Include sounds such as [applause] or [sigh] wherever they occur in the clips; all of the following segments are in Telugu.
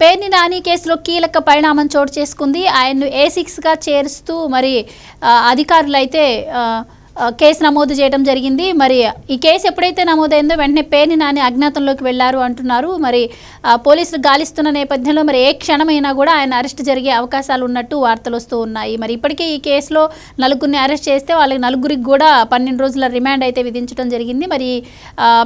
పేర్ని నాని కేసులో కీలక పరిణామం చోటు చేసుకుంది. ఆయన్ను ఏ సిక్స్గా చేరుస్తూ మరి అధికారులైతే కేసు నమోదు చేయడం జరిగింది. మరి ఈ కేసు ఎప్పుడైతే నమోదైందో వెంటనే పేర్ని నాని అజ్ఞాతంలోకి వెళ్ళారు అంటున్నారు. మరి పోలీసులు గాలిస్తున్న నేపథ్యంలో మరి ఏ క్షణమైనా కూడా ఆయన అరెస్ట్ జరిగే అవకాశాలు ఉన్నట్టు వార్తలు వస్తూ ఉన్నాయి. మరి ఇప్పటికే ఈ కేసులో నలుగురిని అరెస్ట్ చేస్తే వాళ్ళకి నలుగురికి కూడా పన్నెండు రోజుల రిమాండ్ అయితే విధించడం జరిగింది. మరి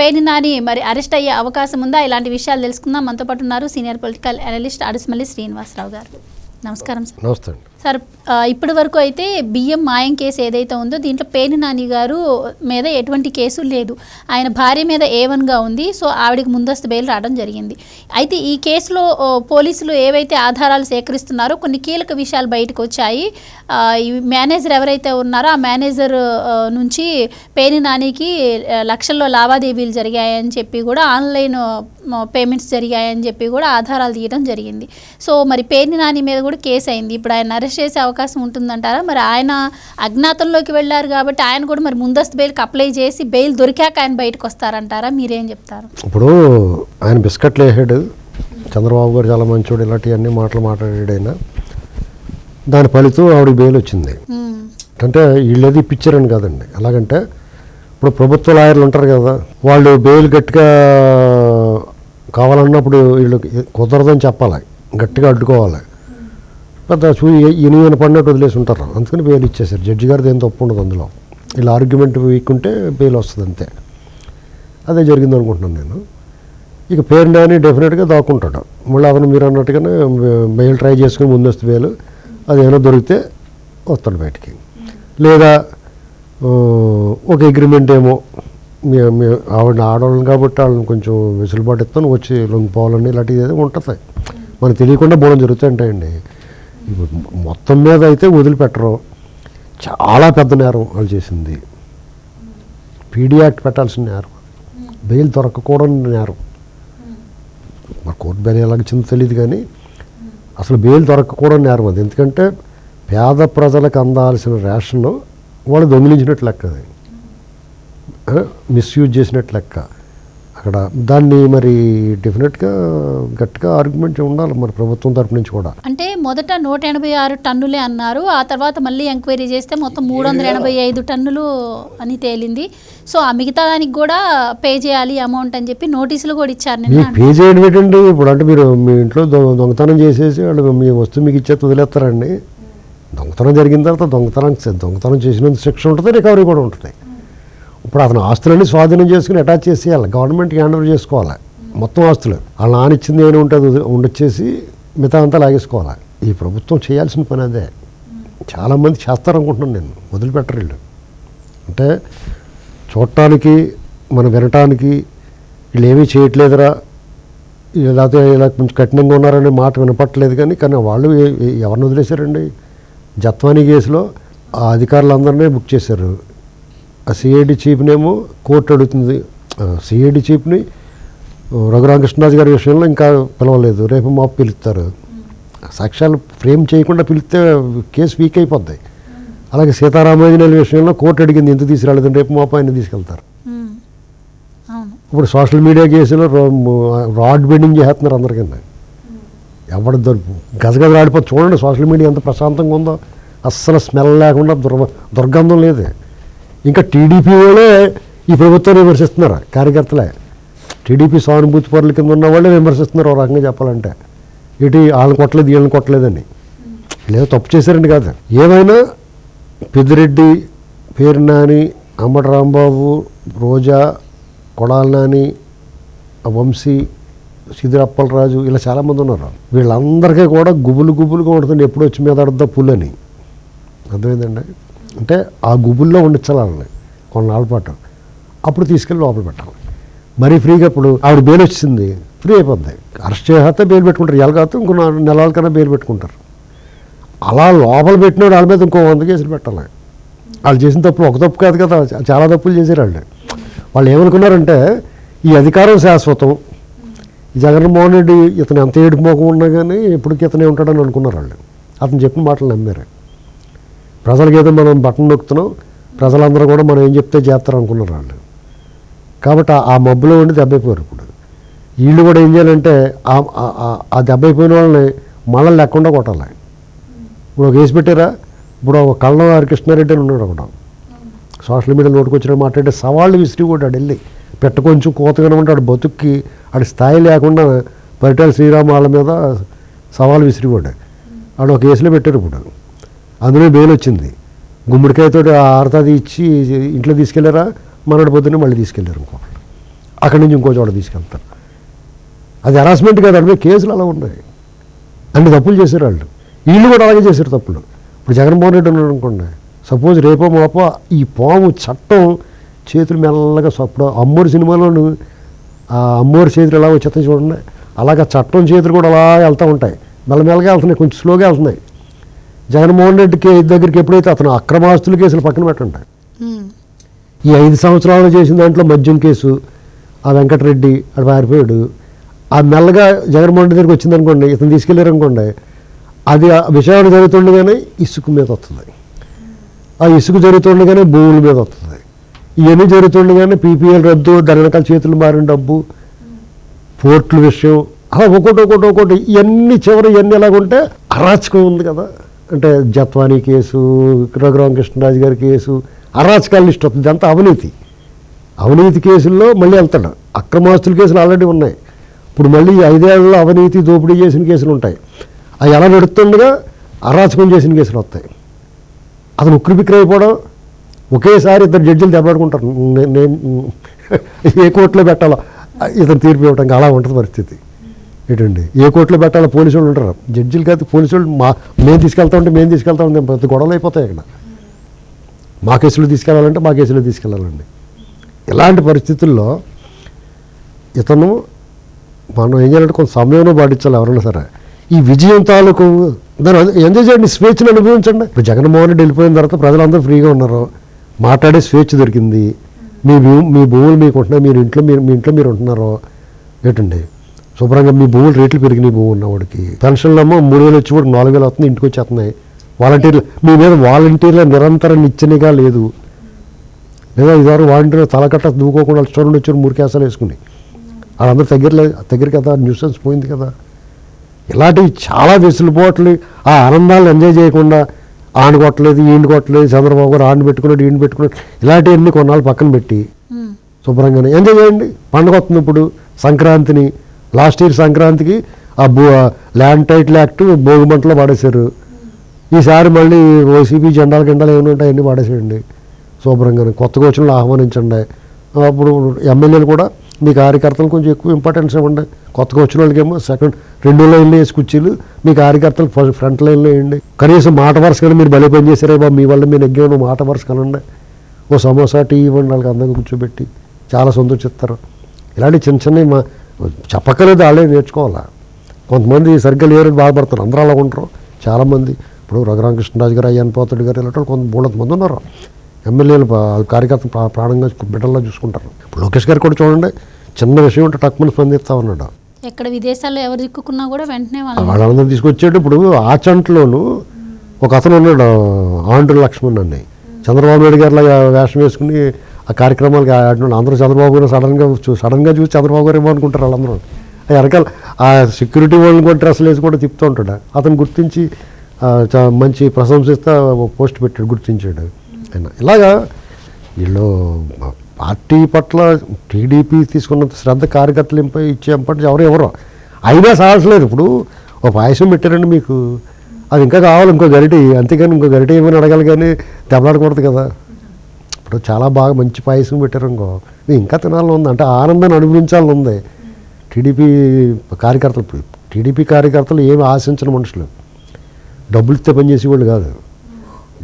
పేని పేర్ని నాని మరి అరెస్ట్ అయ్యే అవకాశం ఉందా? ఇలాంటి విషయాలు తెలుసుకుందాం. మనతో పాటు ఉన్నారు senior political analyst Adusumalli Srinivasarao గారు. నమస్కారం సార్. నమస్తే సార్ ఇప్పటి వరకు అయితే బియ్యం మాయం కేసు ఏదైతే ఉందో దీంట్లో పేని నాని గారు మీద ఎటువంటి కేసు లేదు. ఆయన భార్య మీద ఏ వన్గా ఉంది సో ఆవిడకి ముందస్తు బెయిల్ రావడం జరిగింది. అయితే ఈ కేసులో పోలీసులు ఏవైతే ఆధారాలు సేకరిస్తున్నారో కొన్ని కీలక విషయాలు బయటకు వచ్చాయి. ఈ మేనేజర్ ఎవరైతే ఉన్నారో ఆ మేనేజర్ నుంచి పేని నానికి లక్షల్లో లావాదేవీలు జరిగాయని చెప్పి కూడా ఆన్లైన్ పేమెంట్స్ జరిగాయని చెప్పి కూడా ఆధారాలు తీయడం జరిగింది. సో మరి పేని నాని మీద కూడా కేసు అయింది. ఇప్పుడు ఆయన అరెస్ట్ చేసే అవకాశం ఉంటుందంటారా? మరి ఆయన అజ్ఞాతంలోకి వెళ్ళారు కాబట్టి ఆయన కూడా మరి ముందస్తు బెయిల్కి అప్లై చేసి బెయిల్ దొరికాక ఆయన బయటకు వస్తారంటారా మీరేం చెప్తారు? ఇప్పుడు ఆయన బిస్కెట్లు వేసాడు చంద్రబాబు గారు చాలా మంచోడు ఇలాంటి అన్ని మాటలు మాట్లాడాడు ఆయన. దాని ఫలితం ఆవిడకి బెయిల్ వచ్చింది. అంటే వీళ్ళేది ఇప్పించారని కాదండి. ఎలాగంటే ఇప్పుడు ప్రభుత్వ లాయర్లు ఉంటారు కదా వాళ్ళు బెయిల్ గట్టిగా కావాలన్నప్పుడు వీళ్ళు కుదరదని చెప్పాలి. గట్టిగా అడ్డుకోవాలి. అంత చూ ఇనియన్ పడినట్టు వదిలేసి ఉంటారు. అందుకని బెయిల్ ఇచ్చేసారు జడ్జి గారిది ఏం తప్పు ఉండదు అందులో. ఇలా ఆర్గ్యుమెంట్ వీక్ ఉంటే బెయిల్ వస్తుంది అంతే. అదే జరిగింది అనుకుంటున్నాను నేను. ఇక పేరు నాని డెఫినెట్గా దాక్కుంటాడు. మళ్ళీ అతను మీరు అన్నట్టుగానే బెయిల్ ట్రై చేసుకుని ముందస్తు బెయిల్ అది ఏమైనా దొరికితే వస్తాడు బయటికి. లేదా ఒక అగ్రిమెంట్ ఏమో ఆవిడ ఆడవాళ్ళని కాబట్టి వాళ్ళని కొంచెం వెసులుబాటు ఇస్తాను వచ్చి లొంగిపోవాలని ఇలాంటివి ఏదో ఉంటుంది. మనకు తెలియకుండా బోడం జరుగుతూ ఉంటాయండి. మొత్తం మీద అయితే వదిలిపెట్టరు. చాలా పెద్ద నేరం వాళ్ళు చేసింది. పీడీ యాక్ట్ పెట్టాల్సిన నేరం బెయిల్ దొరకకూడని నేరం. మరి కోర్టు బెయిల్ ఎలాగ ఇచ్చిందో తెలియదు కానీ అసలు బెయిల్ దొరకకూడని నేరం అది. ఎందుకంటే పేద ప్రజలకు అందాల్సిన రేషన్ వాళ్ళు దొంగిలించినట్లు లెక్క అది. మిస్యూజ్ చేసినట్లు లెక్క. అక్కడ దాన్ని మరి డెఫినెట్గా గట్టిగా ఆర్గ్యుమెంట్ ఉండాలి మరి ప్రభుత్వం తరపు నుంచి కూడా. అంటే మొదట నూట ఎనభై ఆరు టన్నులే అన్నారు. ఆ తర్వాత మళ్ళీ ఎంక్వైరీ చేస్తే మొత్తం మూడు వందల ఎనభై ఐదు టన్నులు అని తేలింది. సో ఆ మిగతా దానికి కూడా పే చేయాలి అమౌంట్ అని చెప్పి నోటీసులు కూడా ఇచ్చారు మీ నిన్న పే చేయడం ఏంటండి? ఇప్పుడు అంటే మీరు మీ ఇంట్లో దొంగతనం చేసేసి వాళ్ళు మీ వస్తువు మీకు ఇచ్చేది వదిలేస్తారండి. దొంగతనం జరిగిన తర్వాత దొంగతనం దొంగతనం చేసినంత శిక్ష ఉంటుంది రికవరీ కూడా ఉంటుంది. ఇప్పుడు అతను ఆస్తులన్నీ స్వాధీనం చేసుకుని అటాచ్ చేసేయాలి. గవర్నమెంట్కి హ్యాండ్ ఓవర్ చేసుకోవాలి. మొత్తం ఆస్తులు. వాళ్ళు నానిచ్చింది ఏమి ఏమైనా ఉంటుంది ఉండొచ్చేసి మిగతా అంతా లాగేసుకోవాలి. ఈ ప్రభుత్వం చేయాల్సిన పని అదే. చాలామంది చేస్తారనుకుంటున్నాను నేను. వదిలిపెట్టరు వీళ్ళు. అంటే చూడటానికి మనం వినటానికి వీళ్ళు ఏమీ చేయట్లేదురా. లేకపోతే ఇలా కొంచెం కఠినంగా ఉన్నారనే మాట వినపట్టలేదు కానీ కానీ వాళ్ళు ఎవరిని వదిలేశారండి? జత్వానీ కేసులో ఆ అధికారులందరినీ బుక్ చేశారు. ఆ సిఐడి చీఫ్నేమో కోర్టు అడుగుతుంది సిఐడి చీఫ్ని రఘురామకృష్ణరాజు గారి విషయంలో ఇంకా పిలవలేదు. రేపు మాపు పిలుస్తారు. సాక్ష్యాలు ఫ్రేమ్ చేయకుండా పిలిస్తే కేసు వీక్ అయిపోద్ది. అలాగే సీతారామాంజనేయుల విషయంలో కోర్టు అడిగింది ఎందుకు తీసుకురాలేదని రేపు మాపు ఆయన తీసుకెళ్తారు. ఇప్పుడు సోషల్ మీడియా కేసులో రాడ్ బెండింగ్ చేస్తున్నారు అందరికీ ఎవడు దొరుకు గజగజ ఆడిపోతే చూడండి సోషల్ మీడియా ఎంత ప్రశాంతంగా ఉందో. అస్సలు స్మెల్ లేకుండా దుర్ దుర్గంధం లేదు. ఇంకా టీడీపీ వాళ్ళే ఈ ప్రభుత్వాన్ని విమర్శిస్తున్నారు? కార్యకర్తలే. టీడీపీ సానుభూతి పరుల కింద ఉన్న వాళ్ళే విమర్శిస్తున్నారు ఓ రకంగా చెప్పాలంటే. ఇటు వాళ్ళని కొట్టలేదు వీళ్ళని కొట్టలేదని. లేదా తప్పు చేశారండి కాదు. ఏమైనా పెద్దిరెడ్డి పేరు నాని అమ్మటి రాంబాబు రోజా కొడాల నాని వంశీ సిద్ధిరప్పలరాజు ఇలా చాలామంది ఉన్నారు. వీళ్ళందరికీ కూడా గుబులు గుబులుగా ఉంటుంది ఎప్పుడు వచ్చి మీద అడుద్దా పుల్లని. అర్థమైందండి? అంటే ఆ గుబుల్లో ఉండించాలి వాళ్ళని కొన్నాళ్ళ పాటు. అప్పుడు తీసుకెళ్ళి లోపల పెట్టాలి. మరీ ఫ్రీగా ఇప్పుడు ఆవిడ బెయిల్ వచ్చింది ఫ్రీ అయిపోద్ది. అరెస్ట్ చేస్తే బెయిల్ పెట్టుకుంటారు. ఎలాగైతే ఇంకో నెలల కన్నా బెయిల్ పెట్టుకుంటారు. అలా లోపల పెట్టిన వాళ్ళ మీద ఇంకో వంద కేసులు పెట్టాలి. వాళ్ళు చేసిన తప్పు ఒక తప్పు కాదు కదా చాలా తప్పులు చేశారు వాళ్ళు. వాళ్ళు ఏమనుకున్నారంటే ఈ అధికారం శాశ్వతం. జగన్మోహన్ రెడ్డి ఇతను ఎంత ఏడుపు మోకం ఉన్నా కానీ ఎప్పటికీ ఇతనే ఉంటాడని అనుకున్నారు వాళ్ళు. అతను చెప్పిన మాటలు నమ్మారు. ప్రజలకి ఏదో మనం బట్టను నొక్కుతున్నాం ప్రజలందరూ కూడా మనం ఏం చెప్తే చేస్తారు అనుకున్నారు వాళ్ళు. కాబట్టి ఆ- మబ్బులో ఉండి దెబ్బైపోయారు ఇప్పుడు. వీళ్ళు కూడా ఏం చేయాలంటే ఆ- దెబ్బైపోయిన దెబ్బ అయిపోయిన వాళ్ళని మళ్ళీ లేకుండా కొట్టాలి. ఇప్పుడు ఒక కేసు పెట్టారా? ఇప్పుడు ఒక కళ్ళం హరికృష్ణారెడ్డి అని ఉన్నాడు ఒకటం సోషల్ మీడియా నోటుకొచ్చిన మాట్లాడే సవాళ్ళు విసిరి వెళ్ళి. పెట్ట కొంచెం కోతగానే ఉంటాడు బతుక్కి ఆడి స్థాయి లేకుండా పరిటాల శ్రీరామ్ వాళ్ళ మీద సవాలు విసిరి ఆడు ఒక కేసులో పెట్టారు ఇప్పుడు. అందులో బెయిల్ వచ్చింది గుమ్మడికాయతో ఆరతది ఇచ్చి ఇంట్లో తీసుకెళ్ళారా మనడు పొద్దున్నే మళ్ళీ తీసుకెళ్ళారు ఇంకో అక్కడి నుంచి ఇంకో చోట తీసుకెళ్తారు. అది హరాస్మెంట్ కాదు అంటే కేసులు అలా ఉన్నాయి. అన్ని తప్పులు చేశారు వాళ్ళు. వీళ్ళు కూడా అలాగే చేశారు తప్పులు. ఇప్పుడు జగన్మోహన్ రెడ్డి ఉన్నాడు అనుకోండి. సపోజ్ రేపో మాపో ఈ పాము చట్టం చేతులు మెల్లగా అప్పుడు అమ్మోరు సినిమాలోను ఆ అమ్మోరు చేతులు ఎలా వచ్చేస్తాయి చూడండి. అలాగే చట్టం చేతులు కూడా అలా వెళ్తూ ఉంటాయి. మెల్లమెల్లగా వెళ్తున్నాయి. కొంచెం స్లోగా వెళ్తున్నాయి. జగన్మోహన్ రెడ్డి కే దగ్గరికి ఎప్పుడైతే అతను అక్రమాస్తుల కేసులు పక్కన పెట్టండి ఈ ఐదు సంవత్సరాలు చేసిన దాంట్లో మద్యం కేసు ఆ వెంకటరెడ్డి అక్కడ పారిపోయాడు. ఆ మెల్లగా జగన్మోహన్ రెడ్డి దగ్గరికి వచ్చిందనుకోండి ఇతను తీసుకెళ్ళారు అనుకోండి అది విషయాలు జరుగుతుండగానే ఇసుక మీద వస్తుంది ఆ ఇసుక జరుగుతుండగానే భూముల మీద వస్తుంది ఇవన్నీ జరుగుతుండగానే పీపీఎల్ రద్దు దాని రకాల చేతులు మారిన డబ్బు పోర్టుల విషయం అలా ఒకటి ఒకటి ఒకటి ఇవన్నీ చివరి ఇవన్నీ ఎలాగుంటే అరాచకం ఉంది కదా. అంటే జత్వానీ కేసు రఘురామ కృష్ణరాజు గారి కేసు అరాచకాల లిస్ట్ వస్తుంది. అంతా అవినీతి. అవినీతి కేసుల్లో మళ్ళీ వెళ్తాడు. అక్రమాస్తుల కేసులు ఆల్రెడీ ఉన్నాయి. ఇప్పుడు మళ్ళీ ఐదేళ్ళలో అవినీతి దోపిడీ చేసిన కేసులు ఉంటాయి. అవి ఎలా నడుస్తుండగా అరాచకం చేసిన కేసులు వస్తాయి. అతను ఉక్కిరి ఒకేసారి ఇద్దరు జడ్జిలు దెబ్బలాడుకుంటారు. నేను ఏ కోర్టులో పెట్టాలో ఇతను తీర్పు ఇవ్వడానికి అలా ఉంటుంది పరిస్థితి. ఏంటండి? ఏ కోర్టులో పెట్టాలో పోలీసు వాళ్ళు ఉంటారు. జడ్జీలు కాదు పోలీసు వాళ్ళు మా మేము తీసుకెళ్తా ఉంటే మేము తీసుకెళ్తా ఉంటే పెద్ద గొడవలు అయిపోతాయి ఇక్కడ మా కేసులో తీసుకెళ్ళాలంటే మా కేసులో తీసుకెళ్ళాలండి ఇలాంటి పరిస్థితుల్లో ఇతను మనం ఏం చేయాలంటే కొంత సమయంలో పాటించాలి ఎవరైనా సరే. ఈ విజయం తాలూకు దాన్ని ఎంజాయ్ చేయండి స్వేచ్ఛను అనుభవించండి. ఇప్పుడు జగన్మోహన్ రెడ్డి వెళ్ళిపోయిన తర్వాత ప్రజలందరూ ఫ్రీగా ఉన్నారు. మాట్లాడే స్వేచ్ఛ దొరికింది. మీ మీ భూములు మీకు ఉంటున్నాయి మీరు ఇంట్లో మీరు మీ ఇంట్లో మీరు ఉంటున్నారు. ఏంటండి? శుభ్రంగా మీ భూములు రేట్లు పెరిగినాయి భూమి ఉన్నవాడికి. పెన్షన్లు ఏమో మూడు వేలు వచ్చి కూడా నాలుగు వేలు వస్తుంది ఇంటికి వచ్చేస్తున్నాయి. వాలంటీర్లు మీ మీద వాలంటీర్ల నిరంతర నిచ్చెనగా లేదు. లేదా ఇదివరకు వాలంటీర్లు తలకట్ట దూకోకుండా చూడండి వచ్చి మూరికేసాలు వేసుకుని. వాళ్ళందరూ దగ్గరలే దగ్గర కదా న్యూసెన్స్ పోయింది కదా. ఇలాంటివి చాలా వెసులుబాట్లు ఆ ఆనందాలను ఎంజాయ్ చేయకుండా ఆడ కొట్టలేదు ఈయన కొట్టలేదు చంద్రబాబు గారు ఆడిని పెట్టుకున్నాడు ఈయన పెట్టుకున్నాడు ఇలాంటివన్నీ కొన్నాళ్ళు పక్కన పెట్టి. శుభ్రంగానే. ఎంజాయ్ చేయండి. పండగ వస్తుంది ఇప్పుడు సంక్రాంతిని లాస్ట్ ఇయర్ సంక్రాంతికి ఆ భూ ల్యాండ్ టైటిల్ యాక్ట్ భోగి మంటలో పాడేశారు. ఈసారి మళ్ళీ ఓసీపీ జెండాలు గిండాలు ఏమైనా ఉంటాయి అన్నీ పాడేసేయండి. శుభ్రంగానే కొత్తగా వచ్చిన ఆహ్వానించండి. అప్పుడు ఎమ్మెల్యేలు కూడా మీ కార్యకర్తలు కొంచెం ఎక్కువ ఇంపార్టెన్స్ ఇవ్వండి. కొత్తగా వచ్చిన వాళ్ళకేమో సెకండ్ రెండు లైన్లు వేసి కుర్చీలు మీ కార్యకర్తలు ఫ్రంట్ లైన్లో వేయండి. కనీసం మాట వరుస కానీ మీరు భలే పని చేశారే బాబు మీ వల్ల మీరు ఎగ్గాను మాట వరుస కనండి ఓ సమోసా టీ ఇవ్వండి వాళ్ళకి అందంగా కూర్చోబెట్టి. చాలా సంతోషిస్తారు. ఇలాంటి చిన్న చిన్నవి మా చెప్పక్కలేదు వాళ్ళే నేర్చుకోవాలా? కొంతమంది సరిగ్గా లేరని బాధపడతారు. అందరూ అలా ఉంటారు. చాలామంది ఇప్పుడు రఘురామకృష్ణరాజు గారు అయ్యన్ పోతుడు గారు ఇలాంటి కొంత మూడు మంది ఉన్నారు. ఎమ్మెల్యేలు కార్యకర్తలు ప్రా- ప్రాణంగా బిడ్డల్లా చూసుకుంటారు. ఇప్పుడు లోకేష్ గారు కూడా చూడండి చిన్న విషయం ఉంటే టక్కుమని స్పందిస్తా ఉన్నాడు. ఎక్కడ విదేశాల్లో ఎవరు దిక్కుకున్నా కూడా వెంటనే వాళ్ళు వాళ్ళందరూ తీసుకొచ్చాడు. ఇప్పుడు ఆ చంటలోను ఒక అతను ఉన్నాడు ఆండ్రు లక్ష్మణ్ అని. చంద్రబాబు నాయుడు గారిలా వేషం వేసుకుని ఆ కార్యక్రమాలకి ఆడిన అందరూ చంద్రబాబు గారు సడన్గా చూ సడన్గా చూసి చంద్రబాబు గారు ఏమో అనుకుంటారు వాళ్ళందరూ? ఆ వెనకాల ఆ సెక్యూరిటీ వాళ్ళని కూడా డ్రెస్సులు వేసి కూడా తిప్పుతూ ఉంటాడు? అతను గుర్తించి మంచి ప్రశంసిస్తా పోస్ట్ పెట్టాడు గుర్తించాడు ఆయన. ఇలాగా వీళ్ళు పార్టీ పట్ల టీడీపీ తీసుకున్నంత శ్రద్ధ కార్యకర్తలు ఇచ్చే ఇచ్చేంపటి ఎవరు ఎవరు? అయినా సాహసలేదు. ఇప్పుడు ఓ పాయసం పెట్టారండి మీకు. అది ఇంకా కావాలి ఇంకో గరిటి. అంతేగాని ఇంకో గరిట ఏమైనా అడగాలి కానీ దెబ్బలాడకూడదు కదా. ఇప్పుడు చాలా బాగా మంచి పాయసం పెట్టారు అనుకో ఇంకా తినాలని ఉంది. అంటే ఆనందాన్ని అనుభవించాలని ఉంది. టీడీపీ కార్యకర్తలు టీడీపీ కార్యకర్తలు ఏమి ఆశించిన మనుషులు. డబ్బులు ఇస్తే పని కాదు.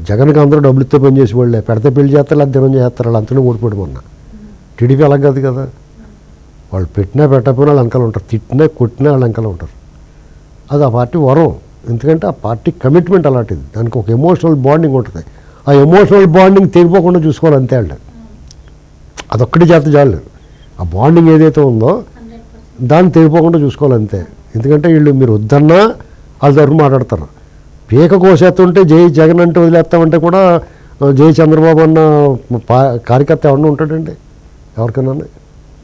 జగన్కి అందరూ డబ్బులు ఇస్తే పని పెడితే పెళ్ళి చేస్తారు లేదా దినం చేస్తారు. వాళ్ళు అంతనే ఓడిపోయాడు మొన్న. టీడీపీ అలా కాదు కదా. వాళ్ళు పెట్టినా పెట్టకపోయినా వాళ్ళు వెనకాల ఉంటారు. తిట్టినా కొట్టినా వాళ్ళు వెనకాల ఉంటారు. అది ఆ పార్టీ వరం. ఎందుకంటే ఆ పార్టీ కమిట్మెంట్ అలాంటిది. దానికి ఒక ఎమోషనల్ బాండింగ్ ఉంటుంది. ఆ ఎమోషనల్ బాండింగ్ తెగిపోకుండా చూసుకోవాలి అంతే అండి. అదొక్కటి చేత చాలు. ఆ బాండింగ్ ఏదైతే ఉందో దాన్ని తెగిపోకుండా చూసుకోవాలి అంతే. ఎందుకంటే వీళ్ళు మీరు వద్దన్నా వాళ్ళ తరఫున మాట్లాడతారు. పీక కోసేస్తుంటే జై జగన్ అంటే వదిలేస్తామంటే కూడా జై చంద్రబాబు అన్న పా- కార్యకర్త ఎవరన్నా ఉంటాడండి? ఎవరికైనా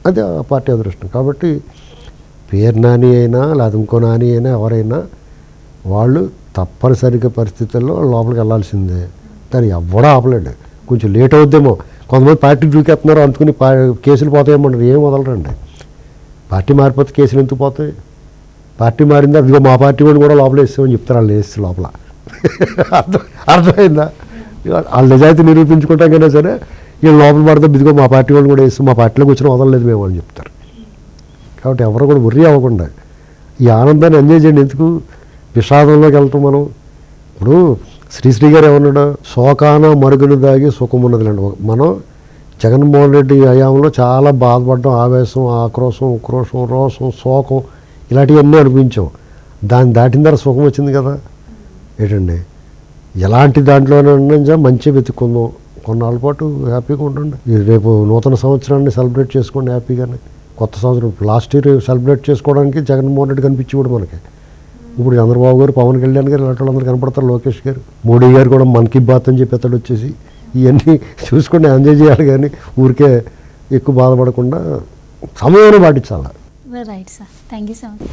అది ఆ పార్టీ అదృష్టం. కాబట్టి పేరు నాని అయినా లేదా ఇంకో నాని అయినా ఎవరైనా వాళ్ళు తప్పనిసరిగా పరిస్థితుల్లో లోపలికి వెళ్ళాల్సిందే. దాన్ని ఎవ్వడూ ఆపలేడు. కొంచెం లేట్ అవుద్దేమో. కొంతమంది పార్టీ దూకేస్తున్నారు అందుకుని పా కేసులు పోతాయేమంటారు ఏం వదలరండి. పార్టీ మారిపోతే కేసులు ఎందుకు పోతాయి? పార్టీ మారిందా? అదిగో మా పార్టీ వాడిని కూడా లోపల వేస్తామని చెప్తారు. వాళ్ళు వేస్తే లోపల. అర్థం అర్థమైందా? వాళ్ళ నిజాయితీ నిరూపించుకుంటాకైనా సరే వీళ్ళు లోపల పడితే ఇదిగో మా పార్టీ వాళ్ళు కూడా వేస్తాం మా పార్టీలోకి వచ్చిన వదలలేదు మేము అని చెప్తారు. కాబట్టి ఎవరు కూడా ఉర్రీ అవ్వకుండా ఈ ఆనందాన్ని ఎంజాయ్ చేయండి. ఎందుకు? విషాదంలోకి వెళ్తాం మనం. ఇప్పుడు శ్రీశ్రీ గారు ఏమన్నాడు? శోకాన మరుగులు దాగి సుఖమున్నదిలేండి మనం జగన్మోహన్ రెడ్డి హయాంలో చాలా బాధపడడం ఆవేశం ఆక్రోశం ఉక్రోషం రోషం శోకం ఇలాంటివన్నీ అనిపించాం. దాన్ని దాటిన తర్వాత సుఖం వచ్చింది కదా? ఏంటండి? ఎలాంటి దాంట్లోనైనా మంచి వెతుక్కుందాం. కొన్నాళ్ళ పాటు హ్యాపీగా ఉండండి. రేపు నూతన సంవత్సరాన్ని సెలబ్రేట్ చేసుకోండి హ్యాపీగానే. కొత్త సంవత్సరం లాస్ట్ ఇయర్ సెలబ్రేట్ చేసుకోవడానికి జగన్మోహన్ రెడ్డి కనిపించేవాడు మనకి. ఇప్పుడు చంద్రబాబు గారు పవన్ కళ్యాణ్ గారు ఇలాంటి వాళ్ళందరూ కనపడతారు లోకేష్ గారు. మోడీ గారు కూడా మన్ కీ బాత్ అని చెప్పి అతడు వచ్చేసి ఇవన్నీ [laughs] చూసుకొని ఎంజాయ్ చేయాలి కానీ ఊరికే ఎక్కువ బాధపడకుండా సమయం పాటించాలి. Right sir thank you so much